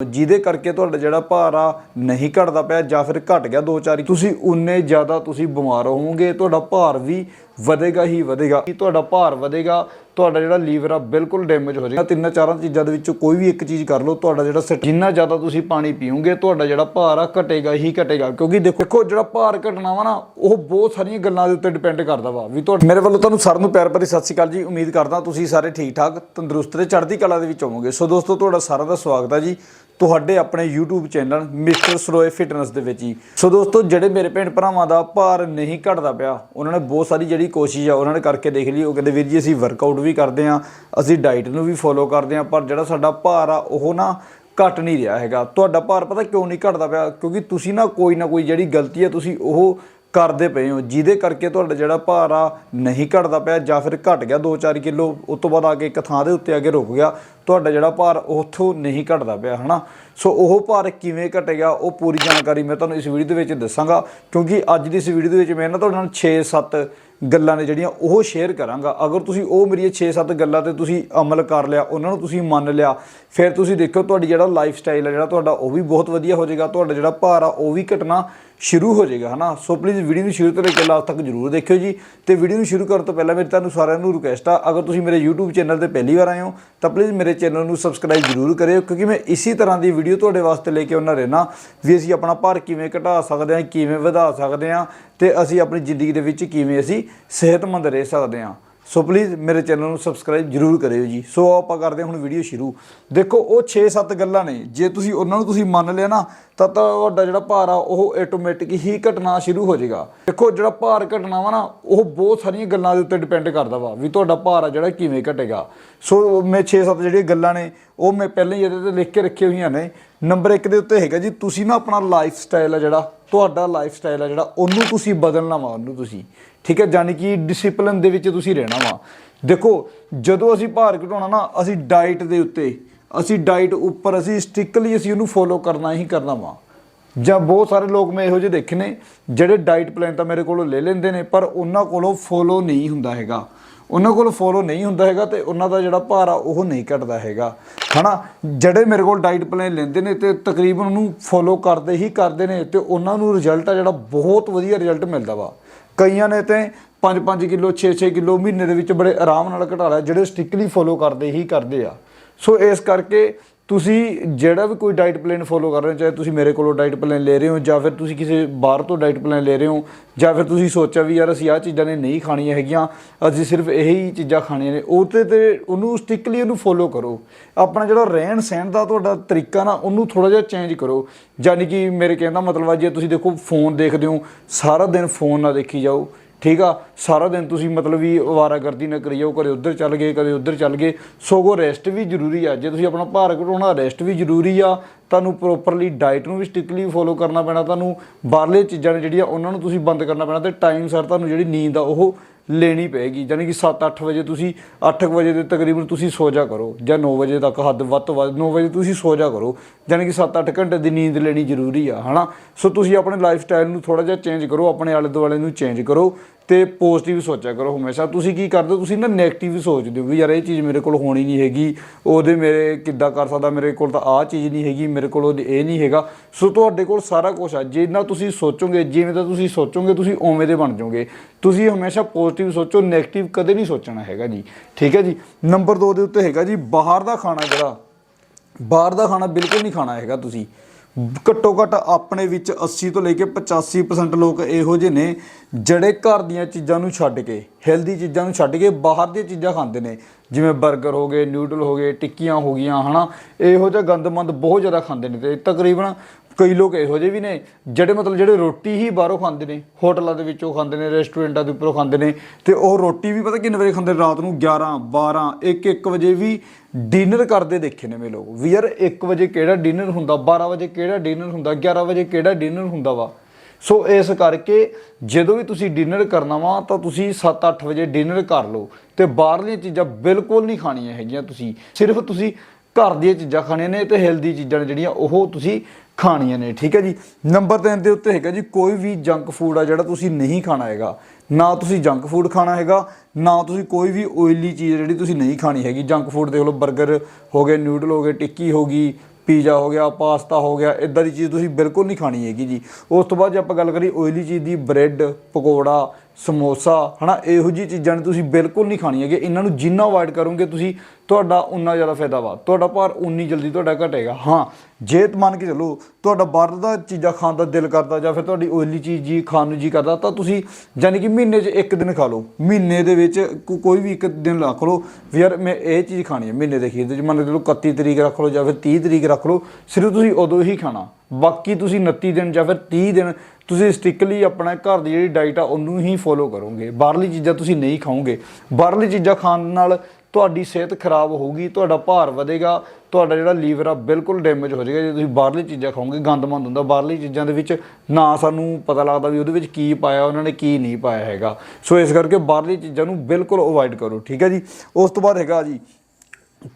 ਜਿਹਦੇ ਕਰਕੇ ਤੁਹਾਡਾ ਜਿਹੜਾ ਭਾਰ ਆ ਨਹੀਂ ਘਟਦਾ ਪਿਆ ਜਾਂ ਫਿਰ ਘਟ ਗਿਆ 2-4 ਤੁਸੀਂ ਉਨੇ ਜ਼ਿਆਦਾ ਤੁਸੀਂ ਬਿਮਾਰ ਹੋਵੋਗੇ, ਤੁਹਾਡਾ ਭਾਰ ਵੀ ਵਧੇਗਾ ਹੀ ਵਧੇਗਾ। ਕਿ ਤੁਹਾਡਾ ਭਾਰ ਵਧੇਗਾ, ਤੁਹਾਡਾ ਜਿਹੜਾ ਲੀਵਰ ਆ ਬਿਲਕੁਲ ਡੈਮੇਜ ਹੋ ਜਾਏਗਾ। ਤਿੰਨਾਂ ਚਾਰਾਂ ਚੀਜ਼ਾਂ ਦੇ ਵਿੱਚੋਂ ਕੋਈ ਵੀ ਇੱਕ ਚੀਜ਼ ਕਰ ਲਓ, ਤੁਹਾਡਾ ਜਿਹੜਾ ਸਿਟ- ਜਿੰਨਾ ਜ਼ਿਆਦਾ ਤੁਸੀਂ ਪਾਣੀ ਪੀਓਗੇ, ਤੁਹਾਡਾ ਜਿਹੜਾ ਭਾਰ ਆ ਘਟੇਗਾ ਹੀ ਘਟੇਗਾ। ਕਿਉਂਕਿ ਦੇਖੋ ਦੇਖੋ ਜਿਹੜਾ ਭਾਰ ਘਟਣਾ ਵਾ ਨਾ, ਉਹ ਬਹੁਤ ਸਾਰੀਆਂ ਗੱਲਾਂ ਦੇ ਉੱਤੇ ਡਿਪੈਂਡ ਕਰਦਾ ਵਾ। ਵੀ ਤੁਹਾਡੇ ਮੇਰੇ ਵੱਲੋਂ ਤੁਹਾਨੂੰ ਸਾਰਿਆਂ ਨੂੰ ਪਿਆਰ ਭਰੀ ਸਤਿ ਸ਼੍ਰੀ ਅਕਾਲ ਜੀ। ਉਮੀਦ ਕਰਦਾ ਤੁਸੀਂ ਸਾਰੇ ਠੀਕ ਠਾਕ, ਤੰਦਰੁਸਤ ਤੇ ਚੜ੍ਹਦੀ ਕਲਾ ਦੇ ਵਿੱਚ ਹੋਵੋਗੇ। ਸੋ ਦੋਸਤੋ, ਤੁਹਾਡਾ ਸਾਰਿਆਂ ਦਾ ਸਵਾਗਤ ਹੈ ਜੀ ਤੁਹਾਡੇ ਆਪਣੇ YouTube channel mister Saroye fitness ਦੇ ਵਿੱਚ ਜੀ। ਸੋ ਦੋਸਤੋ, ਜਿਹੜੇ ਮੇਰੇ ਭੈਣ ਭਰਾਵਾਂ ਦਾ ਭਾਰ ਨਹੀਂ ਘਟਦਾ ਪਿਆ, ਉਹਨਾਂ ਨੇ ਬਹੁਤ ਸਾਰੀ ਜਿਹੜੀ ਕੋਸ਼ਿਸ਼ ਆ ਉਹਨਾਂ ਨੇ ਕਰਕੇ ਦੇਖ ਲਈ। ਉਹ ਕਹਿੰਦੇ, ਵੀਰ ਜੀ, ਅਸੀਂ ਵਰਕਆਊਟ ਵੀ ਕਰਦੇ ਆ ਅਸੀਂ ਡਾਈਟ ਨੂੰ ਵੀ ਫੋਲੋ ਕਰਦੇ ਆ ਪਰ ਜਿਹੜਾ ਸਾਡਾ ਭਾਰ ਆ, ਉਹ ਨਾ ਘਟ ਨਹੀਂ ਰਿਹਾ ਹੈਗਾ। ਤੁਹਾਡਾ ਭਾਰ ਪਤਾ ਕਿਉਂ ਨਹੀਂ ਘਟਦਾ ਪਿਆ? ਕਿਉਂਕਿ ਤੁਸੀਂ ਨਾ ਕੋਈ ਨਾ ਕੋਈ ਜਿਹੜੀ ਗਲਤੀ ਹੈ ਤੁਸੀਂ ਉਹ ਕਰਦੇ ਪਏ ਹੋ, ਜਿਹਦੇ ਕਰਕੇ ਤੁਹਾਡਾ ਜਿਹੜਾ ਭਾਰ ਆ, ਨਹੀਂ ਘਟਦਾ ਪਿਆ ਜਾਂ ਫਿਰ ਘਟ ਗਿਆ 2-4 ਕਿਲੋ, ਉਸ ਤੋਂ ਬਾਅਦ ਆ ਕੇ ਇੱਕ ਥਾਂ ਦੇ ਉੱਤੇ ਆ ਕੇ ਰੁਕ ਗਿਆ। ਤੁਹਾਡਾ ਜਿਹੜਾ ਭਾਰ ਉੱਥੋਂ ਨਹੀਂ ਘਟਦਾ ਪਿਆ, ਹਨਾ? ਸੋ ਉਹ ਭਾਰ ਕਿਵੇਂ ਘਟੇਗਾ, ਉਹ ਪੂਰੀ ਜਾਣਕਾਰੀ ਮੈਂ ਤੁਹਾਨੂੰ ਇਸ ਵੀਡੀਓ ਦੇ ਵਿੱਚ ਦੱਸਾਂਗਾ। ਕਿਉਂਕਿ ਅੱਜ ਦੀ ਇਸ ਵੀਡੀਓ ਦੇ ਵਿੱਚ ਮੈਂ ਨਾ ਤੁਹਾਡੇ ਨਾਲ 6-7 ਗੱਲਾਂ ਨੇ ਜਿਹੜੀਆਂ ਉਹ ਸ਼ੇਅਰ ਕਰਾਂਗਾ। ਅਗਰ ਤੁਸੀਂ ਉਹ ਮੇਰੀਆਂ 6-7 ਗੱਲਾਂ ਤੇ ਤੁਸੀਂ ਅਮਲ ਕਰ ਲਿਆ, ਉਹਨਾਂ ਨੂੰ ਤੁਸੀਂ ਮੰਨ ਲਿਆ, ਫਿਰ ਤੁਸੀਂ ਦੇਖੋ ਤੁਹਾਡੀ ਜਿਹੜਾ ਲਾਈਫ ਸਟਾਈਲ ਹੈ ਜਿਹੜਾ ਤੁਹਾਡਾ ਉਹ ਵੀ ਬਹੁਤ ਵਧੀਆ ਹੋ ਜਾਏਗਾ, ਤੁਹਾਡਾ ਜਿਹੜਾ ਭਾਰ ਆ, ਉਹ ਵੀ ਘਟਣਾ। ਸ਼ੁਰੂ ਹੋ ਜਾਏਗਾ, ਹਨਾ? ਸੋ ਪਲੀਜ਼ ਵੀਡੀਓ ਨੂੰ ਸ਼ੁਰੂ ਤੋਂ ਲੈ ਕੇ ਲਾਸਟ ਤੱਕ ਜਰੂਰ ਦੇਖਿਓ ਜੀ। ਤੇ ਵੀਡੀਓ ਨੂੰ ਸ਼ੁਰੂ ਕਰਨ ਤੋਂ ਪਹਿਲਾਂ ਮੇਰੀ ਤੁਹਾਨੂੰ ਸਾਰਿਆਂ ਨੂੰ ਰਿਕੁਐਸਟ ਆ, ਅਗਰ ਤੁਸੀਂ ਮੇਰੇ YouTube ਚੈਨਲ ਤੇ ਪਹਿਲੀ ਵਾਰ ਆਏ ਹੋ, ਤਾਂ ਪਲੀਜ਼ ਮੇਰੇ ਚੈਨਲ ਨੂੰ ਸਬਸਕ੍ਰਾਈਬ ਜਰੂਰ ਕਰਿਓ, ਕਿਉਂਕਿ ਮੈਂ ਇਸੇ ਤਰ੍ਹਾਂ ਦੀ ਵੀਡੀਓ ਤੁਹਾਡੇ ਵਾਸਤੇ ਲੈ ਕੇ ਆਉਣਾ ਰਹਿਣਾ ਵੀ ਅਸੀਂ ਆਪਣਾ ਭਾਰ ਕਿਵੇਂ ਘਟਾ ਸਕਦੇ ਹਾਂ, ਕਿਵੇਂ ਵਧਾ ਸਕਦੇ ਹਾਂ, ਤੇ ਅਸੀਂ ਆਪਣੀ ਜ਼ਿੰਦਗੀ ਦੇ ਵਿੱਚ ਕਿਵੇਂ ਅਸੀਂ ਸਿਹਤਮੰਦ ਰਹਿ ਸਕਦੇ ਹਾਂ। ਸੋ ਪਲੀਜ਼ ਮੇਰੇ ਚੈਨਲ ਨੂੰ ਸਬਸਕ੍ਰਾਈਬ ਜਰੂਰ ਕਰਿਓ ਜੀ। ਸੋ ਆਪਾਂ ਕਰਦੇ ਹਾਂ ਹੁਣ ਵੀਡੀਓ ਸ਼ੁਰੂ। ਦੇਖੋ, ਉਹ 6-7 ਗੱਲਾਂ ਨੇ। ਜੇ ਤੁਸੀਂ ਉਹਨਾਂ ਨੂੰ ਤੁਸੀਂ ਮੰਨ ਲਿਆ ਨਾ, ਤਾਂ ਤੁਹਾਡਾ ਜਿਹੜਾ ਭਾਰ ਆ, ਉਹ ਆਟੋਮੈਟਿਕ ਹੀ ਘਟਣਾ ਸ਼ੁਰੂ ਹੋ ਜਾਏਗਾ। ਦੇਖੋ, ਜਿਹੜਾ ਭਾਰ ਘਟਣਾ ਵਾ ਨਾ, ਉਹ ਬਹੁਤ ਸਾਰੀਆਂ ਗੱਲਾਂ ਦੇ ਉੱਤੇ ਡਿਪੈਂਡ ਕਰਦਾ ਵਾ ਵੀ ਤੁਹਾਡਾ ਭਾਰ ਆ ਜਿਹੜਾ ਕਿਵੇਂ ਘਟੇਗਾ। ਸੋ ਮੈਂ 6-7 ਜਿਹੜੀਆਂ ਗੱਲਾਂ ਨੇ, ਉਹ ਮੈਂ ਪਹਿਲਾਂ ਹੀ ਇਹਦੇ ਤੇ ਲਿਖ ਕੇ ਰੱਖੀਆਂ ਹੋਈਆਂ ਨੇ। ਨੰਬਰ 1 ਦੇ ਉੱਤੇ ਹੈਗਾ ਜੀ, ਤੁਸੀਂ ਨਾ ਆਪਣਾ ਲਾਈਫ ਸਟਾਈਲ ਆ ਜਿਹੜਾ, ਤੁਹਾਡਾ ਲਾਈਫ ਸਟਾਈਲ ਆ ਜਿਹੜਾ, ਉਹਨੂੰ ਤੁਸੀਂ ਬਦਲਣਾ ਵਾ, ਉਹਨੂੰ ਤੁਸੀਂ। ਠੀਕ ਹੈ ਯਾਨੀ ਕਿ ਡਿਸਪਲਿਨ ਦੇ ਵਿੱਚ ਤੁਸੀਂ ਰਹਿਣਾ ਵਾ। ਦੇਖੋ, ਜਦੋਂ ਅਸੀਂ ਭਾਰ ਘਟਾਉਣਾ ਨਾ, ਅਸੀਂ ਡਾਈਟ ਦੇ ਉੱਤੇ, ਅਸੀਂ ਡਾਈਟ ਉੱਪਰ ਅਸੀਂ ਸਟ੍ਰਿਕਟਲੀ ਅਸੀਂ ਉਹਨੂੰ ਫੋਲੋ ਕਰਨਾ ਹੀ ਕਰਨਾ ਵਾ। ਜਾਂ ਬਹੁਤ ਸਾਰੇ ਲੋਕ ਮੈਂ ਇਹੋ ਜਿਹੇ ਦੇਖੇ ਨੇ, ਜਿਹੜੇ ਡਾਈਟ ਪਲਾਨ ਤਾਂ ਮੇਰੇ ਕੋਲੋਂ ਲੈ ਲੈਂਦੇ ਨੇ, ਪਰ ਉਹਨਾਂ ਕੋਲੋਂ ਫੋਲੋ ਨਹੀਂ ਹੁੰਦਾ ਹੈਗਾ। ਉਹਨਾਂ ਕੋਲ ਫੋਲੋ ਨਹੀਂ ਹੁੰਦਾ ਹੈਗਾ ਤੇ ਉਹਨਾਂ ਦਾ ਜਿਹੜਾ ਭਾਰ ਆ, ਉਹ ਨਹੀਂ ਘਟਦਾ ਹੈਗਾ। ਹਨਾ? ਜਿਹੜੇ ਮੇਰੇ ਕੋਲ ਡਾਈਟ ਪਲਾਨ ਲੈਂਦੇ ਨੇ ਤੇ ਤਕਰੀਬਨ ਉਹਨੂੰ ਫੋਲੋ ਕਰਦੇ ਹੀ ਕਰਦੇ ਨੇ ਤੇ ਉਹਨਾਂ ਨੂੰ ਰਿਜ਼ਲਟ ਆ ਜਿਹੜਾ ਬਹੁਤ ਵਧੀਆ ਰਿਜ਼ਲਟ ਮਿਲਦਾ ਵਾ। ਕਈਆਂ ਨੇ ਤੇ 5-5 ਕਿਲੋ 6-6 ਕਿਲੋ ਮਹੀਨੇ ਦੇ ਵਿੱਚ ਬੜੇ ਆਰਾਮ ਨਾਲ ਘਟਾ ਲਿਆ, ਜਿਹੜੇ ਸਟ੍ਰਿਕਟਲੀ ਫੋਲੋ ਕਰਦੇ ਹੀ ਕਰਦੇ ਆ। ਸੋ ਇਸ ਕਰਕੇ ਤੁਸੀਂ ਜਿਹੜਾ ਵੀ ਕੋਈ ਡਾਈਟ ਪਲਾਨ ਫੋਲੋ ਕਰ ਰਹੇ ਹੋ, ਚਾਹੇ ਤੁਸੀਂ ਮੇਰੇ ਕੋਲੋਂ ਡਾਈਟ ਪਲਾਨ ਲੈ ਰਹੇ ਹੋ, ਜਾਂ ਫਿਰ ਤੁਸੀਂ ਕਿਸੇ ਬਾਹਰ ਤੋਂ ਡਾਈਟ ਪਲਾਨ ਲੈ ਰਹੇ ਹੋ, ਜਾਂ ਫਿਰ ਤੁਸੀਂ ਸੋਚਿਆ ਵੀ ਯਾਰ ਅਸੀਂ ਆਹ ਚੀਜ਼ਾਂ ਨੇ ਨਹੀਂ ਖਾਣੀਆਂ ਹੈਗੀਆਂ, ਅਸੀਂ ਸਿਰਫ ਇਹੀ ਚੀਜ਼ਾਂ ਖਾਣੀਆਂ ਨੇ ਉਹ ਤੇ ਤੇ ਉਹਨੂੰ ਸਟ੍ਰਿਕਟਲੀ ਉਹਨੂੰ ਫੋਲੋ ਕਰੋ। ਆਪਣਾ ਜਿਹੜਾ ਰਹਿਣ ਸਹਿਣ ਦਾ ਤੁਹਾਡਾ ਤਰੀਕਾ ਨਾ, ਉਹਨੂੰ ਥੋੜਾ ਜਿਹਾ ਚੇਂਜ ਕਰੋ। ਯਾਨੀ ਕਿ ਮੇਰੇ ਕਹਿਣ ਦਾ ਮਤਲਬ ਆ, ਜੇ ਤੁਸੀਂ ਦੇਖੋ ਫੋਨ ਦੇਖਦੇ ਹੋ, ਸਾਰਾ ਦਿਨ ਫੋਨ ਨਾ ਦੇਖੀ ਜਾਓ। ਠੀਕ ਆ? ਸਾਰਾ ਦਿਨ ਤੁਸੀਂ ਮਤਲਬ ਵੀ ਅਵਾਰਾਗਰਦੀ ਨਾ ਕਰੀ ਜਾਓ ਕਦੇ ਉੱਧਰ ਚੱਲ ਗਏ, ਕਦੇ ਉੱਧਰ ਚੱਲ ਗਏ। ਸੋਗੋ ਰੈਸਟ ਵੀ ਜ਼ਰੂਰੀ ਆ। ਜੇ ਤੁਸੀਂ ਆਪਣਾ ਭਾਰ ਘਟਾਉਣਾ ਰੈਸਟ ਵੀ ਜ਼ਰੂਰੀ ਆ। ਤੁਹਾਨੂੰ ਪ੍ਰੋਪਰਲੀ ਡਾਈਟ ਨੂੰ ਵੀ ਸਟ੍ਰਿਕਟਲੀ ਫੋਲੋ ਕਰਨਾ ਪੈਣਾ। ਤੁਹਾਨੂੰ ਬਾਹਰਲੇ ਚੀਜ਼ਾਂ ਨੇ ਜਿਹੜੀਆਂ ਉਹਨਾਂ ਨੂੰ ਤੁਸੀਂ ਬੰਦ ਕਰਨਾ ਪੈਣਾ ਤੇ ਟਾਈਮ ਸਰ ਤੁਹਾਨੂੰ ਜਿਹੜੀ ਨੀਂਦ ਆ, ਉਹ ਲੈਣੀ ਪਏਗੀ। ਯਾਨੀ ਕਿ 7-8 ਵਜੇ ਤੁਸੀਂ 8 ਵਜੇ ਦੇ ਤਕਰੀਬਨ ਤੁਸੀਂ ਸੋ ਜਾ ਕਰੋ ਜਾਂ 9 ਵਜੇ ਤੱਕ ਹੱਦ ਵੱਧ ਤੋਂ ਵੱਧ 9 ਵਜੇ ਤੁਸੀਂ ਸੋ ਜਾ ਕਰੋ। ਯਾਨੀ ਕਿ 7-8 ਘੰਟੇ ਦੀ ਨੀਂਦ ਲੈਣੀ ਜ਼ਰੂਰੀ ਆ, ਹਨਾ? ਸੋ ਤੁਸੀਂ ਆਪਣੇ ਲਾਈਫ ਸਟਾਈਲ ਨੂੰ ਥੋੜਾ ਜਿਹਾ ਚੇਂਜ ਕਰੋ, ਆਪਣੇ ਆਲੇ ਦੁਆਲੇ ਨੂੰ ਚੇਂਜ ਕਰੋ। ਤੇ ਪੋਜ਼ਿਟਿਵ ਸੋਚਿਆ ਕਰੋ ਹਮੇਸ਼ਾ। ਤੁਸੀਂ ਕੀ ਕਰਦੇ ਹੋ? ਤੁਸੀਂ ਨਾ 네ਗੇਟਿਵ ਸੋਚਦੇ ਹੋ ਵੀ ਯਾਰ ਇਹ ਚੀਜ਼ ਮੇਰੇ ਕੋਲ ਹੋਣੀ ਨਹੀਂ ਹੈਗੀ। ਉਹਦੇ ਮੇਰੇ ਕਿੱਦਾਂ ਕਰ ਸਕਦਾ? ਮੇਰੇ ਕੋਲ ਤਾਂ ਆਹ ਚੀਜ਼ ਨਹੀਂ ਹੈਗੀ, ਮੇਰੇ ਕੋਲ ਉਹਦੇ ਇਹ ਨਹੀਂ ਹੈਗਾ। ਸੋ ਤੁਹਾਡੇ ਕੋਲ ਸਾਰਾ ਕੁਝ ਆ। ਜਿੰਨਾ ਤੁਸੀਂ ਸੋਚੋਗੇ, ਜਿਵੇਂ ਤਾਂ ਤੁਸੀਂ ਸੋਚੋਗੇ, ਤੁਸੀਂ ਉਵੇਂ ਦੇ ਬਣ ਜਾਓਗੇ। ਤੁਸੀਂ ਹਮੇਸ਼ਾ ਪੋਜ਼ਿਟਿਵ ਸੋਚੋ 네ਗੇਟਿਵ ਕਦੇ ਨਹੀਂ ਸੋਚਣਾ ਹੈਗਾ ਜੀ। ਠੀਕ ਹੈ ਜੀ? ਨੰਬਰ 2 ਦੇ ਉੱਤੇ ਹੈਗਾ ਜੀ, ਬਾਹਰ ਦਾ ਖਾਣਾ ਜਿਹੜਾ, ਬਾਹਰ ਦਾ ਖਾਣਾ ਬਿਲਕੁਲ ਨਹੀਂ ਖਾਣਾ ਹੈਗਾ ਤੁਸੀਂ। ਘੱਟੋ ਘੱਟ ਆਪਣੇ ਵਿੱਚ 80 ਤੋਂ ਲੈ ਕੇ 85% ਲੋਕ ਇਹੋ ਜਿਹੇ ਨੇ ਜਿਹੜੇ ਘਰ ਦੀਆਂ ਚੀਜ਼ਾਂ ਨੂੰ ਛੱਡ ਕੇ ਹੈਲਦੀ ਚੀਜ਼ਾਂ ਨੂੰ ਛੱਡ ਕੇ ਬਾਹਰ ਦੀਆਂ ਚੀਜ਼ਾਂ ਖਾਂਦੇ ਨੇ। ਜਿਵੇਂ 버ਗਰ ਹੋ ਗਏ ਨਿਊਡਲ ਹੋ ਗਏ, ਟਿੱਕੀਆਂ ਹੋ ਗਈਆਂ, ਹਨਾ। ਇਹੋ ਜਿਹਾ ਗੰਦਮੰਦ ਬਹੁਤ ਜ਼ਿਆਦਾ ਖਾਂਦੇ ਨੇ ਤੇ ਤਕਰੀਬਨ ਕਈ ਲੋਕ ਇਹੋ ਜਿਹੇ ਵੀ ਨੇ ਜਿਹੜੇ ਮਤਲਬ ਜਿਹੜੇ ਰੋਟੀ ਹੀ ਬਾਹਰੋਂ ਖਾਂਦੇ ਨੇ, ਹੋਟਲਾਂ ਦੇ ਵਿੱਚੋਂ ਖਾਂਦੇ ਨੇ, ਰੈਸਟੋਰੈਂਟਾਂ ਦੇ ਉੱਪਰੋਂ ਖਾਂਦੇ ਨੇ ਤੇ ਉਹ ਰੋਟੀ ਵੀ ਪਤਾ ਕਿੰਨੇ ਵਜੇ ਖਾਂਦੇ ਨੇ? ਰਾਤ ਨੂੰ 11 12 1 1 ਵਜੇ ਵੀ ਡਿਨਰ ਕਰਦੇ ਦੇਖੇ ਨੇ ਮੇ ਲੋਕ। ਵੀ ਯਾਰ 1 ਵਜੇ ਕਿਹੜਾ ਡਿਨਰ ਹੁੰਦਾ 12 ਵਜੇ ਕਿਹੜਾ ਡਿਨਰ ਹੁੰਦਾ 11 ਵਜੇ ਕਿਹੜਾ ਡਿਨਰ ਹੁੰਦਾ ਵਾ? ਸੋ ਇਸ ਕਰਕੇ ਜਦੋਂ ਵੀ ਤੁਸੀਂ ਡਿਨਰ ਕਰਨਾ ਵਾ ਤਾਂ ਤੁਸੀਂ 7-8 ਵਜੇ ਡਿਨਰ ਕਰ ਲਓ ਤੇ ਬਾਹਰਲੀਆਂ ਚੀਜ਼ਾਂ ਬਿਲਕੁਲ ਨਹੀਂ ਖਾਣੀਆਂ ਹੈਗੀਆਂ ਤੁਸੀਂ। ਸਿਰਫ ਤੁਸੀਂ ਘਰ ਦੀਆਂ ਚੀਜ਼ਾਂ ਖਾਣੀਆਂ ਨੇ ਤੇ ਹੈਲਦੀ ਚੀਜ਼ਾਂ ਨੇ ਜਿਹੜੀਆਂ, ਉਹ ਤੁਸੀਂ ਖਾਣੀਆਂ ਨੇ, ਠੀਕ ਹੈ ਜੀ? ਨੰਬਰ 3 ਦੇ ਉੱਤੇ ਹੈਗਾ ਜੀ, ਕੋਈ ਵੀ ਜੰਕ ਫੂਡ ਆ ਜਿਹੜਾ ਤੁਸੀਂ ਨਹੀਂ ਖਾਣਾ ਹੈਗਾ। ਨਾ ਤੁਸੀਂ ਜੰਕ ਫੂਡ ਖਾਣਾ ਹੈਗਾ, ਨਾ ਤੁਸੀਂ ਕੋਈ ਵੀ ਓਇਲੀ ਚੀਜ਼ ਜਿਹੜੀ ਤੁਸੀਂ ਨਹੀਂ ਖਾਣੀ ਹੈਗੀ। ਜੰਕ ਫੂਡ ਦੇਖ ਲਓ 버ਗਰ ਹੋ ਗਏ ਨਿਊਡਲ ਹੋ ਗਏ, ਟਿੱਕੀ ਹੋ ਗਈ ਪੀਜ਼ਾ ਹੋ ਗਿਆ ਪਾਸਤਾ ਹੋ ਗਿਆ ਇਦਾਂ ਦੀ ਚੀਜ਼ ਤੁਸੀਂ ਬਿਲਕੁਲ ਨਹੀਂ ਖਾਣੀ ਹੈਗੀ ਜੀ। ਉਸ ਤੋਂ ਬਾਅਦ ਜੇ ਆਪਾਂ ਗੱਲ ਕਰੀਏ ਓਇਲੀ ਚੀਜ਼ ਦੀ ਬ੍ਰੈਡ ਪਕੌੜਾ, ਸਮੋਸਾ, ਹਨਾ, ਇਹੋ ਜੀ ਚੀਜ਼ਾਂ ਨੇ ਤੁਸੀਂ ਬਿਲਕੁਲ ਨਹੀਂ ਖਾਣੀ ਹੈਗੀ। ਇਹਨਾਂ ਨੂੰ ਜਿੰਨਾ ਅਵੋਇਡ ਕਰੋਗੇ ਤੁਸੀਂ, ਤੁਹਾਡਾ ਉਨਾ ਜ਼ਿਆਦਾ ਫਾਇਦਾ ਵਾ। ਤੁਹਾਡਾ ਭਾਰ ਉਨੀ ਜਲਦੀ ਤੁਹਾਡਾ ਘਟੇਗਾ। ਹਾਂ ਜੇ ਤ ਮੰਨ ਕੇ ਚੱਲੋ, ਤੁਹਾਡਾ ਬਾਹਰ ਦਾ ਚੀਜ਼ਾਂ ਖਾਣ ਦਾ ਦਿਲ ਕਰਦਾ ਜਾਂ ਫਿਰ ਤੁਹਾਡੀ ਓਇਲੀ ਚੀਜ਼ ਜੀ, ਖਾਣ ਨੂੰ ਜੀ ਕਰਦਾ, ਤਾਂ ਤੁਸੀਂ ਯਾਨੀ ਕਿ ਮਹੀਨੇ 'ਚ ਇੱਕ ਦਿਨ ਖਾ ਲਓ। ਮਹੀਨੇ ਦੇ ਵਿੱਚ ਕੋ- ਕੋਈ ਵੀ ਇੱਕ ਦਿਨ ਰੱਖ ਲਓ। ਵੀ ਯਾਰ ਮੈਂ ਇਹ ਚੀਜ਼ ਖਾਣੀ ਹੈ ਮਹੀਨੇ ਦੇ ਅਖੀਰ ਦੇ ਵਿੱਚ। ਮੰਨ ਕੇ ਚੱਲੋ 31 ਤਰੀਕ ਰੱਖ ਲਓ ਜਾਂ ਫਿਰ 30 ਤਰੀਕ ਰੱਖ ਲਓ, ਸਿਰਫ ਤੁਸੀਂ ਉਦੋਂ ਹੀ ਖਾਣਾ। ਬਾਕੀ ਤੁਸੀਂ 29 ਦਿਨ ਜਾਂ ਫਿਰ 30 ਦਿਨ ਤੁਸੀਂ ਸਟਿਕਲੀ ਆਪਣਾ ਘਰ ਦੀ ਜਿਹੜੀ ਡਾਈਟ ਆ, ਉਹਨੂੰ ਹੀ ਫੋਲੋ ਕਰੋਗੇ। ਬਾਹਰਲੀ ਚੀਜ਼ਾਂ ਤੁਸੀਂ ਨਹੀਂ ਖਾਓਗੇ। ਬਾਹਰਲੀ ਚੀਜ਼ਾਂ ਖਾਣ ਨਾਲ ਤੁਹਾਡੀ ਸਿਹਤ ਖਰਾਬ ਹੋਊਗੀ, ਤੁਹਾਡਾ ਭਾਰ ਵਧੇਗਾ, ਤੁਹਾਡਾ ਜਿਹੜਾ ਲੀਵਰ ਆ ਬਿਲਕੁਲ ਡੈਮੇਜ ਹੋ ਜਾਏਗਾ। ਜੇ ਤੁਸੀਂ ਬਾਹਰਲੀ ਚੀਜ਼ਾਂ ਖਾਓਗੇ, ਗੰਦਮੰਦ ਹੁੰਦਾ, ਬਾਹਰਲੀ ਚੀਜ਼ਾਂ ਦੇ ਵਿੱਚ ਨਾ ਸਾਨੂੰ ਪਤਾ ਲੱਗਦਾ ਵੀ ਉਹਦੇ ਵਿੱਚ ਕੀ ਪਾਇਆ, ਉਹਨਾਂ ਨੇ ਕੀ ਨਹੀਂ ਪਾਇਆ ਹੈਗਾ। ਸੋ ਇਸ ਕਰਕੇ ਬਾਹਰਲੀ ਚੀਜ਼ਾਂ ਨੂੰ ਬਿਲਕੁਲ ਅਵੋਇਡ ਕਰੋ, ਠੀਕ ਹੈ ਜੀ? ਉਸ ਤੋਂ ਬਾਅਦ ਹੈਗਾ ਜੀ,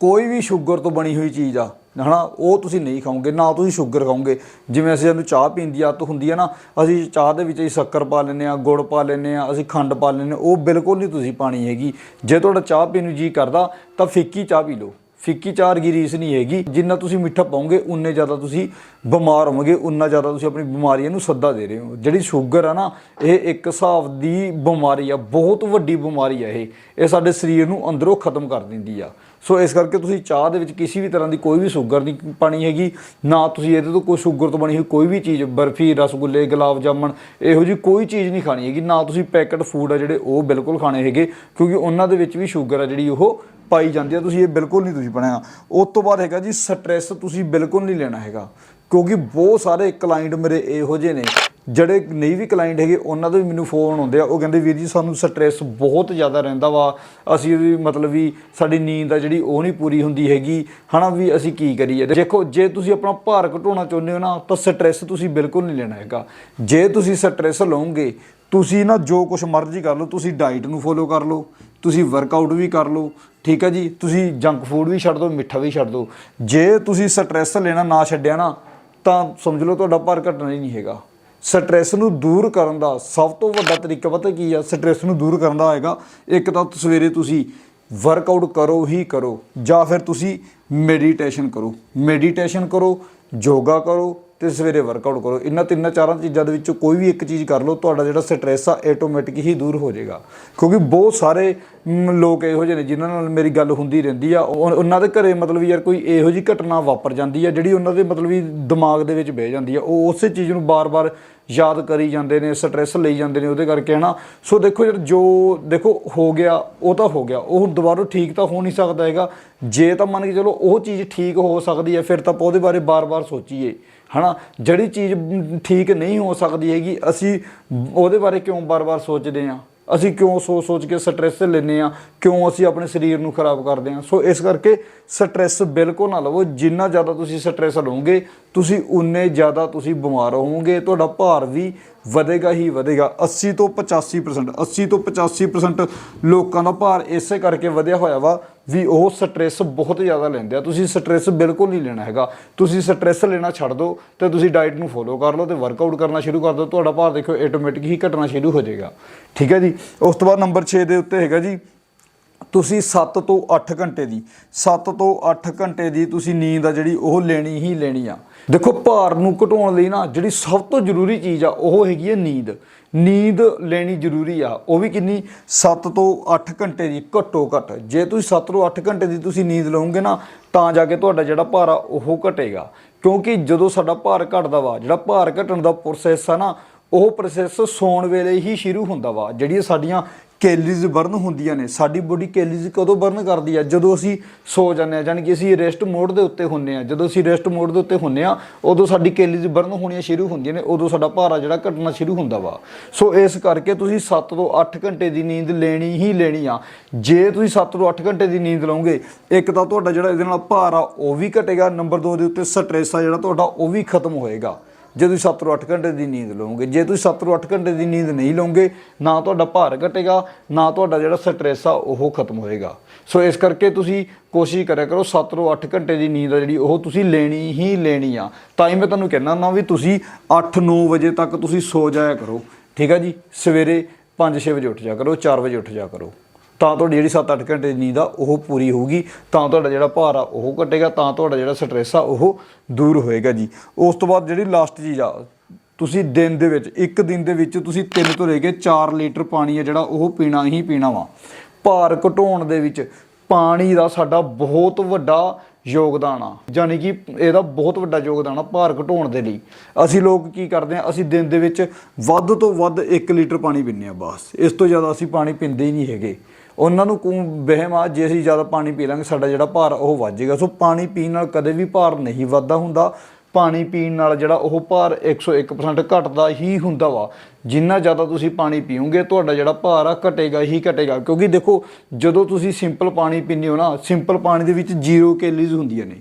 ਕੋਈ ਵੀ ਸ਼ੂਗਰ ਤੋਂ ਬਣੀ ਹੋਈ ਚੀਜ਼ ਆ ਹਨਾ ਉਹ ਤੁਸੀਂ ਨਹੀਂ ਖਾਓਗੇ ਨਾ ਤੁਸੀਂ ਸ਼ੂਗਰ ਖਾਓਗੇ। ਜਿਵੇਂ ਅਸੀਂ ਸਾਨੂੰ ਚਾਹ ਪੀਣ ਦੀ ਆਦਤ ਹੁੰਦੀ ਹੈ ਨਾ ਅਸੀਂ ਚਾਹ ਦੇ ਵਿੱਚ ਅਸੀਂ ਸ਼ੱਕਰ ਪਾ ਲੈਂਦੇ ਆ ਗੁੜ ਪਾ ਲੈਂਦੇ ਆ ਅਸੀਂ ਖੰਡ ਪਾ ਲੈਂਦੇ ਹਾਂ, ਉਹ ਬਿਲਕੁਲ ਨਹੀਂ ਤੁਸੀਂ ਪਾਣੀ ਹੈਗੀ। ਜੇ ਤੁਹਾਡਾ ਚਾਹ ਪੀਣ ਨੂੰ ਜੀ ਕਰਦਾ ਤਾਂ ਫਿੱਕੀ ਚਾਹ ਪੀ ਲਓ। ਫਿੱਕੀ ਚਾਹ ਵਰਗੀ ਰੀਸ ਨਹੀਂ ਹੈਗੀ। ਜਿੰਨਾ ਤੁਸੀਂ ਮਿੱਠਾ ਪਾਉਂਗੇ ਉਨੇ ਜ਼ਿਆਦਾ ਤੁਸੀਂ ਬਿਮਾਰ ਹੋਵੋਗੇ, ਉਨਾ ਜ਼ਿਆਦਾ ਤੁਸੀਂ ਆਪਣੀ ਬਿਮਾਰੀਆਂ ਨੂੰ ਸੱਦਾ ਦੇ ਰਹੇ ਹੋ। ਜਿਹੜੀ ਸ਼ੂਗਰ ਆ ਨਾ, ਇਹ ਇੱਕ ਹਿਸਾਬ ਦੀ ਬਿਮਾਰੀ ਆ, ਬਹੁਤ ਵੱਡੀ ਬਿਮਾਰੀ ਆ ਇਹ। ਇਹ ਸਾਡੇ ਸਰੀਰ ਨੂੰ ਅੰਦਰੋਂ ਖਤਮ ਕਰ ਦਿੰਦੀ ਆ। ਸੋ ਇਸ ਕਰਕੇ ਤੁਸੀਂ ਚਾਹ ਦੇ ਵਿੱਚ ਕਿਸੇ ਵੀ ਤਰ੍ਹਾਂ ਦੀ ਕੋਈ ਵੀ ਸ਼ੂਗਰ ਨਹੀਂ ਪਾਣੀ ਹੈਗੀ, ਨਾ ਤੁਸੀਂ ਇਹਦੇ ਤੋਂ ਕੋਈ ਸ਼ੂਗਰ ਤੋਂ ਬਣੀ ਹੋਈ ਕੋਈ ਵੀ ਚੀਜ਼, ਬਰਫੀ, ਰਸਗੁੱਲੇ, ਗੁਲਾਬ ਜਾਮਣ, ਇਹੋ ਜੀ ਕੋਈ ਚੀਜ਼ ਨਹੀਂ ਖਾਣੀ ਹੈਗੀ। ਨਾ ਤੁਸੀਂ ਪੈਕਟ ਫੂਡ ਆ ਜਿਹੜੇ ਉਹ ਬਿਲਕੁਲ ਖਾਣੇ ਹੈਗੇ, ਕਿਉਂਕਿ ਉਹਨਾਂ ਦੇ ਵਿੱਚ ਵੀ ਸ਼ੂਗਰ ਆ ਜਿਹੜੀ ਉਹ ਪਾਈ ਜਾਂਦੀ ਆ, ਤੁਸੀਂ ਇਹ ਬਿਲਕੁਲ ਨਹੀਂ ਤੁਸੀਂ ਬਣਾਇਆ ਉਸ ਤੋਂ ਬਾਅਦ ਹੈਗਾ ਜੀ ਸਟ੍ਰੈਸ ਤੁਸੀਂ ਬਿਲਕੁਲ ਨਹੀਂ ਲੈਣਾ ਹੈਗਾ। ਕਿਉਂਕਿ ਬਹੁਤ ਸਾਰੇ ਕਲਾਇੰਟ ਮੇਰੇ ਇਹੋ ਜਿਹੇ ਨੇ, ਜਿਹੜੇ ਨਹੀਂ ਵੀ ਕਲਾਇੰਟ ਹੈਗੇ, ਉਹਨਾਂ ਦੇ ਵੀ ਮੈਨੂੰ ਫੋਨ ਆਉਂਦੇ ਆ। ਉਹ ਕਹਿੰਦੇ, ਵੀਰ ਜੀ, ਸਾਨੂੰ ਸਟ੍ਰੈਸ ਬਹੁਤ ਜ਼ਿਆਦਾ ਰਹਿੰਦਾ ਵਾ। ਅਸੀਂ ਵੀ ਮਤਲਬ ਵੀ ਸਾਡੀ ਨੀਂਦ ਆ ਜਿਹੜੀ, ਉਹ ਨਹੀਂ ਪੂਰੀ ਹੁੰਦੀ ਹੈਗੀ। ਹਨਾ ਵੀ ਅਸੀਂ ਕੀ ਕਰੀਏ? ਦੇਖੋ, ਜੇ ਤੁਸੀਂ ਆਪਣਾ ਭਾਰ ਘਟਾਉਣਾ ਚਾਹੁੰਦੇ ਹੋ ਨਾ, ਤਾਂ ਸਟ੍ਰੈਸ ਤੁਸੀਂ ਬਿਲਕੁਲ ਨਹੀਂ ਲੈਣਾ ਹੈਗਾ। ਜੇ ਤੁਸੀਂ ਸਟ੍ਰੈਸ ਲਓਗੇ, ਤੁਸੀਂ ਨਾ ਜੋ ਕੁਝ ਮਰਜ਼ੀ ਕਰ ਲਓ, ਤੁਸੀਂ ਡਾਈਟ ਨੂੰ ਫੋਲੋ ਕਰ ਲਓ। ਤੁਸੀਂ ਵਰਕਆਊਟ ਵੀ ਕਰ ਲਓ, ਠੀਕ ਹੈ ਜੀ? ਤੁਸੀਂ ਜੰਕ ਫੂਡ ਵੀ ਛੱਡ ਦਿਓ, ਮਿੱਠਾ ਵੀ ਛੱਡ ਦਿਓ। ਜੇ ਤੁਸੀਂ ਸਟ੍ਰੈਸ ਲੈਣਾ ਨਾ ਛੱਡਿਆ ਨਾ, ਤਾਂ ਸਮਝ ਲਓ ਤੁਹਾਡਾ ਭਾਰ ਘਟਣਾ ਹੀ ਨਹੀਂ ਹੈਗਾ। ਸਟ੍ਰੈਸ ਨੂੰ ਦੂਰ ਕਰਨ ਦਾ ਸਭ ਤੋਂ ਵੱਡਾ ਤਰੀਕਾ ਪਤਾ ਕੀ ਆ? ਸਟ੍ਰੈਸ ਨੂੰ ਦੂਰ ਕਰਨ ਦਾ ਹੈਗਾ, ਇੱਕ ਤਾਂ ਸਵੇਰੇ ਤੁਸੀਂ ਵਰਕਆਊਟ ਕਰੋ ਹੀ ਕਰੋ, ਜਾਂ ਫਿਰ ਤੁਸੀਂ ਮੈਡੀਟੇਸ਼ਨ ਕਰੋ। ਮੈਡੀਟੇਸ਼ਨ ਕਰੋ, ਯੋਗਾ ਕਰੋ ਤੇ ਸਵੇਰੇ ਵਰਕਆਊਟ ਕਰੋ। ਇਹਨਾਂ ਤਿੰਨਾਂ ਚਾਰਾਂ ਚੀਜ਼ਾਂ ਦੇ ਵਿੱਚੋਂ ਕੋਈ ਵੀ ਇੱਕ ਚੀਜ਼ ਕਰ ਲਓ, ਤੁਹਾਡਾ ਜਿਹੜਾ ਸਟ੍ਰੈਸ ਆ ਆਟੋਮੈਟਿਕ ਹੀ ਦੂਰ ਹੋ ਜਾਏਗਾ। ਕਿਉਂਕਿ ਬਹੁਤ ਸਾਰੇ ਲੋਕ ਇਹੋ ਜਿਹੇ ਨੇ ਜਿਨ੍ਹਾਂ ਨਾਲ ਮੇਰੀ ਗੱਲ ਹੁੰਦੀ ਰਹਿੰਦੀ ਆ। ਉਹ- ਉਹਨਾਂ ਦੇ ਘਰੇ ਮਤਲਬ ਯਾਰ ਕੋਈ ਇਹੋ ਜਿਹੀ ਘਟਨਾ ਵਾਪਰ ਜਾਂਦੀ ਆ, ਜਿਹੜੀ ਉਹਨਾਂ ਦੇ ਮਤਲਬ ਵੀ ਦਿਮਾਗ ਦੇ ਵਿੱਚ ਬਹਿ ਜਾਂਦੀ ਆ। ਉਹ ਉਸੇ ਚੀਜ਼ ਨੂੰ ਬਾਰ-ਬਾਰ ਯਾਦ ਕਰੀ ਜਾਂਦੇ ਨੇ ਸਟ੍ਰੈਸ ਲਈ ਜਾਂਦੇ ਨੇ ਉਹਦੇ ਕਰਕੇ, ਹਨਾ? ਸੋ ਦੇਖੋ ਯਾਰ, ਜੋ, ਦੇਖੋ, ਹੋ ਗਿਆ, ਉਹ ਤਾਂ ਹੋ ਗਿਆ। ਉਹ ਹੁਣ ਦੁਬਾਰਾ ਠੀਕ ਤਾਂ ਹੋ ਨਹੀਂ ਸਕਦਾ ਹੈਗਾ। ਜੇ ਤਾਂ ਮੰਨ ਕੇ ਚਲੋ ਉਹ ਚੀਜ਼ ਠੀਕ ਹੋ ਸਕਦੀ ਹੈ ਫਿਰ ਤਾਂ ਆਪਾਂ ਉਹਦੇ ਬਾਰੇ ਬਾਰ-ਬਾਰ ਸੋਚੀਏ। ਹਨਾ? ਜਿਹੜੀ ਚੀਜ਼ ਠੀਕ ਨਹੀਂ ਹੋ ਸਕਦੀ ਹੈਗੀ, ਅਸੀਂ ਉਹਦੇ ਬਾਰੇ ਕਿਉਂ ਬਾਰ-ਬਾਰ ਸੋਚਦੇ ਹਾਂ? ਅਸੀਂ ਕਿਉਂ ਸੋਚ ਸੋਚ ਕੇ ਸਟ੍ਰੈਸ ਲੈਂਦੇ ਆ ਕਿਉਂ ਅਸੀਂ ਆਪਣੇ ਸਰੀਰ ਨੂੰ ਖਰਾਬ ਕਰਦੇ ਹਾਂ? ਸੋ ਇਸ ਕਰਕੇ ਸਟ੍ਰੈਸ ਬਿਲਕੁਲ ਨਾ ਲਵੋ। ਜਿੰਨਾ ਜ਼ਿਆਦਾ ਤੁਸੀਂ ਸਟ੍ਰੈਸ ਲਓਗੇ ਤੁਸੀਂ ਉਨੇ ਜ਼ਿਆਦਾ ਤੁਸੀਂ ਬਿਮਾਰ ਹੋਵੋਗੇ, ਤੁਹਾਡਾ ਭਾਰ ਵੀ ਵਧੇਗਾ ਹੀ ਵਧੇਗਾ। 80 ਤੋਂ 85% 80 ਤੋਂ 85% ਲੋਕਾਂ ਦਾ ਭਾਰ ਇਸੇ ਕਰਕੇ ਵਧਿਆ ਹੋਇਆ ਵਾ ਵੀ ਉਹ ਸਟ੍ਰੈਸ ਬਹੁਤ ਜ਼ਿਆਦਾ ਲੈਂਦੇ ਆ। ਤੁਸੀਂ ਸਟ੍ਰੈਸ ਬਿਲਕੁਲ ਨਹੀਂ ਲੈਣਾ ਹੈਗਾ। ਤੁਸੀਂ ਸਟ੍ਰੈਸ ਲੈਣਾ ਛੱਡ ਦਿਓ ਤੇ ਤੁਸੀਂ ਡਾਈਟ ਨੂੰ ਫੋਲੋ ਕਰ ਲਓ ਤੇ ਵਰਕਆਊਟ ਕਰਨਾ ਸ਼ੁਰੂ ਕਰ ਦਿਓ। ਤੁਹਾਡਾ ਭਾਰ ਦੇਖੋ ਆਟੋਮੈਟਿਕ ਹੀ ਘਟਣਾ ਸ਼ੁਰੂ ਹੋ ਜਾਏਗਾ। ਠੀਕ ਹੈ ਜੀ? ਉਸ ਤੋਂ ਬਾਅਦ ਨੰਬਰ 6 ਦੇ ਉੱਤੇ ਹੈਗਾ ਜੀ। ਤੁਸੀਂ 7 ਤੋਂ 8 ਘੰਟੇ ਦੀ 7 ਤੋਂ 8 ਘੰਟੇ ਦੀ ਤੁਸੀਂ ਨੀਂਦ ਆ ਜਿਹੜੀ ਉਹ ਲੈਣੀ ਹੀ ਲੈਣੀ ਆ। ਦੇਖੋ ਭਾਰ ਨੂੰ ਘਟਾਉਣ ਲਈ ਨਾ ਜਿਹੜੀ ਸਭ ਤੋਂ ਜ਼ਰੂਰੀ ਚੀਜ਼ ਆ, ਉਹ ਹੈਗੀ ਹੈ ਨੀਂਦ। ਨੀਂਦ ਲੈਣੀ ਜ਼ਰੂਰੀ ਆ, ਉਹ ਵੀ ਕਿੰਨੀ? 7 ਤੋਂ 8 ਘੰਟੇ ਦੀ, ਘੱਟੋ ਘੱਟ। ਜੇ ਤੁਸੀਂ 7 ਤੋਂ 8 ਘੰਟੇ ਦੀ ਤੁਸੀਂ ਨੀਂਦ ਲਓਗੇ ਨਾ, ਤਾਂ ਜਾ ਕੇ ਤੁਹਾਡਾ ਜਿਹੜਾ ਭਾਰ ਆ, ਉਹ ਘਟੇਗਾ। ਕਿਉਂਕਿ ਜਦੋਂ ਸਾਡਾ ਭਾਰ ਘਟਦਾ ਵਾ, ਜਿਹੜਾ ਭਾਰ ਘਟਣ ਦਾ ਪ੍ਰੋਸੈਸ ਆ ਨਾ, ਉਹ ਪ੍ਰੋਸੈਸ ਸੌਣ ਵੇਲੇ ਹੀ ਸ਼ੁਰੂ ਹੁੰਦਾ ਵਾ, ਜਿਹੜੀਆਂ ਸਾਡੀਆਂ ਕੈਲਰੀਜ਼ ਬਰਨ ਹੁੰਦੀਆਂ ਨੇ, ਸਾਡੀ ਬੋਡੀ ਕੈਲਰੀਜ਼ ਕਦੋਂ ਬਰਨ ਕਰਦੀ ਆ? ਜਦੋਂ ਅਸੀਂ ਸੋ ਜਾਂਦੇ ਆ ਯਾਨੀ ਕਿ ਅਸੀਂ ਰੈਸਟ ਮੋਡ ਦੇ ਉੱਤੇ ਹੁੰਨੇ ਆ। ਜਦੋਂ ਅਸੀਂ ਰੈਸਟ ਮੋਡ ਦੇ ਉੱਤੇ ਹੁੰਨੇ ਆ, ਉਦੋਂ ਸਾਡੀ ਕੈਲਰੀਜ਼ ਬਰਨ ਹੋਣੀਆਂ ਸ਼ੁਰੂ ਹੁੰਦੀਆਂ ਨੇ, ਉਦੋਂ ਸਾਡਾ ਭਾਰਾ ਜਿਹੜਾ ਘਟਣਾ ਸ਼ੁਰੂ ਹੁੰਦਾ ਵਾ। ਸੋ ਇਸ ਕਰਕੇ ਤੁਸੀਂ 7 ਤੋਂ 8 ਘੰਟੇ ਦੀ ਨੀਂਦ ਲੈਣੀ ਹੀ ਲੈਣੀ ਆ। ਜੇ ਤੁਸੀਂ 7 ਤੋਂ 8 ਘੰਟੇ ਦੀ ਨੀਂਦ ਲਓਗੇ ਇੱਕ ਤਾਂ ਤੁਹਾਡਾ ਜਿਹੜਾ ਇਹਦੇ ਨਾਲ ਭਾਰ ਆ ਉਹ ਵੀ ਘਟੇਗਾ, ਨੰਬਰ 2 ਦੇ ਉੱਤੇ ਸਟ੍ਰੈਸ ਆ ਜਿਹੜਾ ਤੁਹਾਡਾ ਉਹ ਵੀ ਖਤਮ ਹੋਏਗਾ। ਜੇ ਤੁਸੀਂ 7 ਤੋਂ 8 ਘੰਟੇ ਦੀ ਨੀਂਦ ਲਓਗੇ, ਜੇ ਤੁਸੀਂ 7 ਤੋਂ 8 ਘੰਟੇ ਦੀ ਨੀਂਦ ਨਹੀਂ ਲਓਗੇ, ਨਾ ਤੁਹਾਡਾ ਭਾਰ ਘਟੇਗਾ, ਨਾ ਤੁਹਾਡਾ ਜਿਹੜਾ ਸਟ੍ਰੈਸ ਆ ਉਹ ਖਤਮ ਹੋਏਗਾ। ਸੋ ਇਸ ਕਰਕੇ ਤੁਸੀਂ ਕੋਸ਼ਿਸ਼ ਕਰਿਆ ਕਰੋ 7 ਤੋਂ 8 ਘੰਟੇ ਦੀ ਨੀਂਦ ਆ ਜਿਹੜੀ, ਉਹ ਤੁਸੀਂ ਲੈਣੀ ਹੀ ਲੈਣੀ ਆ। ਤਾਂ ਹੀ ਮੈਂ ਤੁਹਾਨੂੰ ਕਹਿਣਾ ਨਾ ਵੀ ਤੁਸੀਂ 8-9 ਵਜੇ ਤੱਕ ਤੁਸੀਂ ਸੋ ਜਾਇਆ ਕਰੋ। ਠੀਕ ਆ ਜੀ? ਸਵੇਰੇ 5-6 ਵਜੇ ਉੱਠ ਜਾ ਕਰੋ 4 ਵਜੇ ਉੱਠ ਜਾ ਕਰੋ। ਤਾਂ ਤੁਹਾਡੀ ਜਿਹੜੀ 7-8 ਘੰਟੇ ਦੀ ਨੀਂਦ ਆ, ਉਹ ਪੂਰੀ ਹੋਊਗੀ। ਤਾਂ ਤੁਹਾਡਾ ਜਿਹੜਾ ਭਾਰ ਆ, ਉਹ ਘਟੇਗਾ, ਤਾਂ ਤੁਹਾਡਾ ਜਿਹੜਾ ਸਟ੍ਰੈਸ ਆ, ਉਹ ਦੂਰ ਹੋਏਗਾ ਜੀ। ਉਸ ਤੋਂ ਬਾਅਦ ਜਿਹੜੀ ਲਾਸਟ ਚੀਜ਼ ਆ, ਤੁਸੀਂ ਦਿਨ ਦੇ ਵਿੱਚ, ਇੱਕ ਦਿਨ ਦੇ ਵਿੱਚ ਤੁਸੀਂ 3 ਤੋਂ ਲੈ ਕੇ 4 ਲੀਟਰ ਪਾਣੀ ਆ ਜਿਹੜਾ, ਉਹ ਪੀਣਾ ਹੀ ਪੀਣਾ ਵਾ। ਭਾਰ ਘਟਾਉਣ ਦੇ ਵਿੱਚ ਪਾਣੀ ਦਾ ਸਾਡਾ ਬਹੁਤ ਵੱਡਾ ਯੋਗਦਾਨ ਆ। ਯਾਨੀ ਕਿ ਇਹਦਾ ਬਹੁਤ ਵੱਡਾ ਯੋਗਦਾਨ ਆ ਭਾਰ ਘਟਾਉਣ ਦੇ ਲਈ। ਅਸੀਂ ਲੋਕ ਕੀ ਕਰਦੇ ਆ ਅਸੀਂ ਦਿਨ ਦੇ ਵਿੱਚ ਵੱਧ ਤੋਂ ਵੱਧ 1 ਲੀਟਰ ਪਾਣੀ ਪੀਂਦੇ ਆ ਬਸ। ਇਸ ਤੋਂ ਜ਼ਿਆਦਾ ਅਸੀਂ ਪਾਣੀ ਪੀਂਦੇ ਹੀ ਨਹੀਂ ਹੈਗੇ। ਉਹਨਾਂ ਨੂੰ ਕੋ ਵਹਿਮ ਆ, ਜੇ ਅਸੀਂ ਜ਼ਿਆਦਾ ਪਾਣੀ ਪੀ ਲਾਂਗੇ, ਸਾਡਾ ਜਿਹੜਾ ਭਾਰ ਉਹ ਵੱਧ ਜਾਏਗਾ ਸੋ ਪਾਣੀ ਪੀਣ ਨਾਲ ਕਦੇ ਵੀ ਭਾਰ ਨਹੀਂ ਵੱਧਦਾ ਹੁੰਦਾ। ਪਾਣੀ ਪੀਣ ਨਾਲ ਜਿਹੜਾ ਉਹ ਭਾਰ 101% ਘਟਦਾ ਹੀ ਹੁੰਦਾ ਵਾ। ਜਿੰਨਾ ਜ਼ਿਆਦਾ ਤੁਸੀਂ ਪਾਣੀ ਪੀਓਗੇ, ਤੁਹਾਡਾ ਜਿਹੜਾ ਭਾਰ ਆ ਘਟੇਗਾ ਹੀ ਘਟੇਗਾ। ਕਿਉਂਕਿ ਦੇਖੋ, ਜਦੋਂ ਤੁਸੀਂ ਸਿੰਪਲ ਪਾਣੀ ਪੀਂਦੇ ਹੋ ਨਾ, ਸਿੰਪਲ ਪਾਣੀ ਦੇ ਵਿੱਚ ਜ਼ੀਰੋ ਕੈਲਰੀਜ਼ ਹੁੰਦੀਆਂ ਨੇ।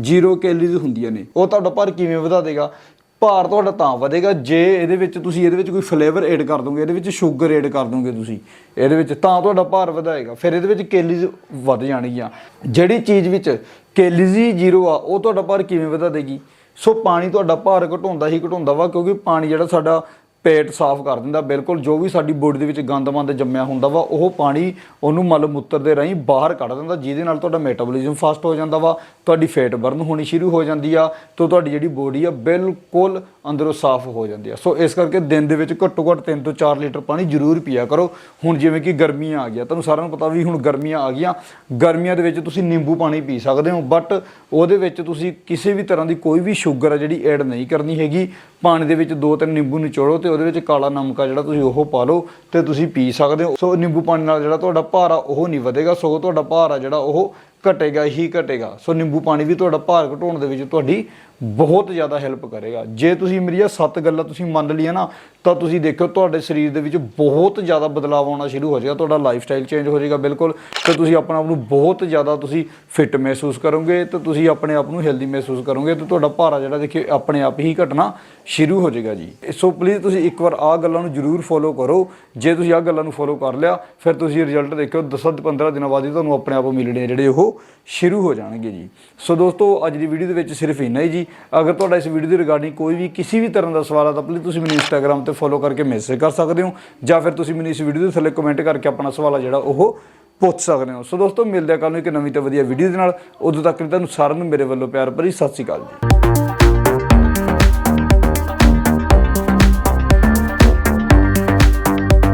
ਜ਼ੀਰੋ ਕੈਲਰੀਜ਼ ਹੁੰਦੀਆਂ ਨੇ। ਉਹ ਤੁਹਾਡਾ ਭਾਰ ਕਿਵੇਂ ਵਧਾ ਦੇਗਾ? ਭਾਰ ਤੁਹਾਡਾ ਤਾਂ ਵਧੇਗਾ, ਜੇ ਇਹਦੇ ਵਿੱਚ ਤੁਸੀਂ ਇਹਦੇ ਵਿੱਚ ਕੋਈ ਫਲੇਵਰ ਐਡ ਕਰ ਦੋਗੇ, ਇਹਦੇ ਵਿੱਚ ਸ਼ੂਗਰ ਐਡ ਕਰ ਦੋਗੇ ਤੁਸੀਂ, ਇਹਦੇ ਵਿੱਚ ਤਾਂ ਤੁਹਾਡਾ ਭਾਰ ਵਧਾਏਗਾ। ਫਿਰ ਇਹਦੇ ਵਿੱਚ ਕੈਲਰੀਜ਼ ਵੱਧ ਜਾਣਗੀਆਂ। ਜਿਹੜੀ ਚੀਜ਼ ਵਿੱਚ ਕੈਲਰੀਜ਼ ਹੀ ਜ਼ੀਰੋ ਆ, ਉਹ ਤੁਹਾਡਾ ਭਾਰ ਕਿਵੇਂ ਵਧਾ ਦੇਗੀ? ਸੋ ਪਾਣੀ ਤੁਹਾਡਾ ਭਾਰ ਘਟਾਉਂਦਾ ਹੀ ਘਟਾਉਂਦਾ ਵਾ, ਕਿਉਂਕਿ ਪਾਣੀ ਜਿਹੜਾ ਸਾਡਾ ਪੇਟ ਸਾਫ਼ ਕਰ ਦਿੰਦਾ। ਬਿਲਕੁਲ ਜੋ ਵੀ ਸਾਡੀ ਬੋਡੀ ਦੇ ਵਿੱਚ ਗੰਦਮੰਦ ਜੰਮਿਆ ਹੁੰਦਾ ਵਾ, ਉਹ ਪਾਣੀ ਉਹਨੂੰ ਮਲ ਮੂਤਰ ਦੇ ਰਾਹੀਂ ਬਾਹਰ ਕੱਢ ਦਿੰਦਾ, ਜਿਹਦੇ ਨਾਲ ਤੁਹਾਡਾ ਮੈਟਾਬੋਲਿਜ਼ਮ ਫਾਸਟ ਹੋ ਜਾਂਦਾ ਵਾ, ਤੁਹਾਡੀ ਫੈਟ ਬਰਨ ਹੋਣੀ ਸ਼ੁਰੂ ਹੋ ਜਾਂਦੀ ਆ ਤੋਂ ਤੁਹਾਡੀ ਜਿਹੜੀ ਬੋਡੀ ਆ ਬਿਲਕੁਲ ਅੰਦਰੋਂ ਸਾਫ਼ ਹੋ ਜਾਂਦੀ ਆ। ਸੋ ਇਸ ਕਰਕੇ ਦਿਨ ਦੇ ਵਿੱਚ ਘੱਟੋ ਘੱਟ 3 ਤੋਂ 4 ਲੀਟਰ ਪਾਣੀ ਜ਼ਰੂਰ ਪੀਆ ਕਰੋ। ਹੁਣ ਜਿਵੇਂ ਕਿ ਗਰਮੀਆਂ ਆ ਗਿਆ ਤੁਹਾਨੂੰ ਸਾਰਿਆਂ ਨੂੰ ਪਤਾ ਵੀ ਹੁਣ ਗਰਮੀਆਂ ਆ ਗਈਆਂ। ਗਰਮੀਆਂ ਦੇ ਵਿੱਚ ਤੁਸੀਂ ਨਿੰਬੂ ਪਾਣੀ ਪੀ ਸਕਦੇ ਹੋ ਬਟ ਉਹਦੇ ਵਿੱਚ ਤੁਸੀਂ ਕਿਸੇ ਵੀ ਤਰ੍ਹਾਂ ਦੀ ਕੋਈ ਵੀ ਸ਼ੂਗਰ ਆ ਜਿਹੜੀ ਐਡ ਨਹੀਂ ਕਰਨੀ ਹੈਗੀ। ਪਾਣੀ ਦੇ ਵਿੱਚ ਦੋ ਤਿੰਨ ਨਿੰਬੂ ਨਿਚੋੜੋ ਤੇ ਉਹਦੇ ਵਿੱਚ ਕਾਲਾ ਨਮਕਾ ਜਿਹੜਾ ਤੁਸੀਂ ਉਹ ਪਾ ਲਓ ਤੇ ਤੁਸੀਂ ਪੀ ਸਕਦੇ ਹੋ। ਸੋ ਨਿੰਬੂ ਪਾਣੀ ਨਾਲ ਜਿਹੜਾ ਤੁਹਾਡਾ ਭਾਰ ਆ, ਉਹ ਨਹੀਂ ਵਧੇਗਾ। ਸਗੋਂ ਤੁਹਾਡਾ ਭਾਰ ਆ ਜਿਹੜਾ ਉਹ ਘਟੇਗਾ ਹੀ ਘਟੇਗਾ। ਸੋ ਨਿੰਬੂ ਪਾਣੀ ਵੀ ਤੁਹਾਡਾ ਭਾਰ ਘਟਾਉਣ ਦੇ ਵਿੱਚ ਤੁਹਾਡੀ ਬਹੁਤ ਜ਼ਿਆਦਾ ਹੈਲਪ ਕਰੇਗਾ। ਜੇ ਤੁਸੀਂ ਮੇਰੀਆਂ ਸੱਤ ਗੱਲਾਂ ਤੁਸੀਂ ਮੰਨ ਲਈਆਂ ਨਾ, ਤਾਂ ਤੁਸੀਂ ਦੇਖੋ ਤੁਹਾਡੇ ਸਰੀਰ ਦੇ ਵਿੱਚ ਬਹੁਤ ਜ਼ਿਆਦਾ ਬਦਲਾਅ ਆਉਣਾ ਸ਼ੁਰੂ ਹੋ ਜਾਏਗਾ। ਤੁਹਾਡਾ ਲਾਈਫ ਸਟਾਈਲ ਚੇਂਜ ਹੋ ਜਾਏਗਾ ਬਿਲਕੁਲ। ਤੇ ਤੁਸੀਂ ਆਪਣੇ ਆਪ ਨੂੰ ਬਹੁਤ ਜ਼ਿਆਦਾ ਤੁਸੀਂ ਫਿੱਟ ਮਹਿਸੂਸ ਕਰੋਗੇ ਤੇ ਤੁਸੀਂ ਆਪਣੇ ਆਪ ਨੂੰ ਹੈਲਦੀ ਮਹਿਸੂਸ ਕਰੋਗੇ ਤੇ ਤੁਹਾਡਾ ਭਾਰਾ ਜਿਹੜਾ ਦੇਖਿਓ ਆਪਣੇ ਆਪ ਹੀ ਘਟਣਾ ਸ਼ੁਰੂ ਹੋ ਜਾਏਗਾ ਜੀ। ਸੋ ਪਲੀਜ਼ ਤੁਸੀਂ ਇੱਕ ਵਾਰ ਆਹ ਗੱਲਾਂ ਨੂੰ ਜ਼ਰੂਰ ਫੋਲੋ ਕਰੋ। ਜੇ ਤੁਸੀਂ ਆਹ ਗੱਲਾਂ ਨੂੰ ਫੋਲੋ ਕਰ ਲਿਆ, ਫਿਰ ਤੁਸੀਂ ਰਿਜ਼ਲਟ ਦੇਖਿਓ 10-15 ਦਿਨਾਂ ਬਾਅਦ ਹੀ ਤੁਹਾਨੂੰ ਆਪਣੇ ਆਪ ਮਿਲਣੇ ਆ ਜਿਹੜੇ ਉਹ ਸ਼ੁਰੂ ਹੋ ਜਾਣਗੇ ਜੀ। ਸੋ ਦੋਸਤੋ, ਅੱਜ ਦੀ ਵੀਡੀਓ ਦੇ ਵਿੱਚ ਸਿਰਫ ਇੰਨਾ ਹੀ ਜੀ। ਅਗਰ ਤੁਹਾਡਾ ਇਸ ਵੀਡੀਓ ਦੇ ਰਿਗਾਰਡਿੰਗ ਕੋਈ ਵੀ ਕਿਸੇ ਵੀ ਤਰ੍ਹਾਂ ਦਾ ਸਵਾਲ ਆ, ਤਾਂ ਪਲੀਜ਼ ਤੁਸੀਂ ਮੈਨੂੰ ਇੰਸਟਾਗ੍ਰam ਤੇ ਫੋਲੋ ਕਰਕੇ ਮੈਸੇਜ ਕਰ ਸਕਦੇ ਹੋ, ਜਾਂ ਫਿਰ ਤੁਸੀਂ ਮੈਨੂੰ ਇਸ ਵੀਡੀਓ ਦੇ ਥੱਲੇ ਕਮੈਂਟ ਕਰਕੇ ਆਪਣਾ ਸਵਾਲ ਆ ਜਿਹੜਾ ਉਹ ਪੁੱਛ ਸਕਦੇ ਹੋ। ਸੋ ਦੋਸਤੋ, ਮਿਲਦੇ ਆ ਕੱਲ ਨੂੰ ਇੱਕ ਨਵੀਂ ਤੇ ਵਧੀਆ ਵੀਡੀਓ ਦੇ ਨਾਲ। ਉਦੋਂ ਤੱਕ ਲਈ ਤੁਹਾਨੂੰ ਸਾਰਿਆਂ ਨੂੰ ਮੇਰੇ ਵੱਲੋਂ ਪਿਆਰ ਭਰੀ ਸਤਿ ਸ਼੍ਰੀ ਅਕਾਲ ਜੀ।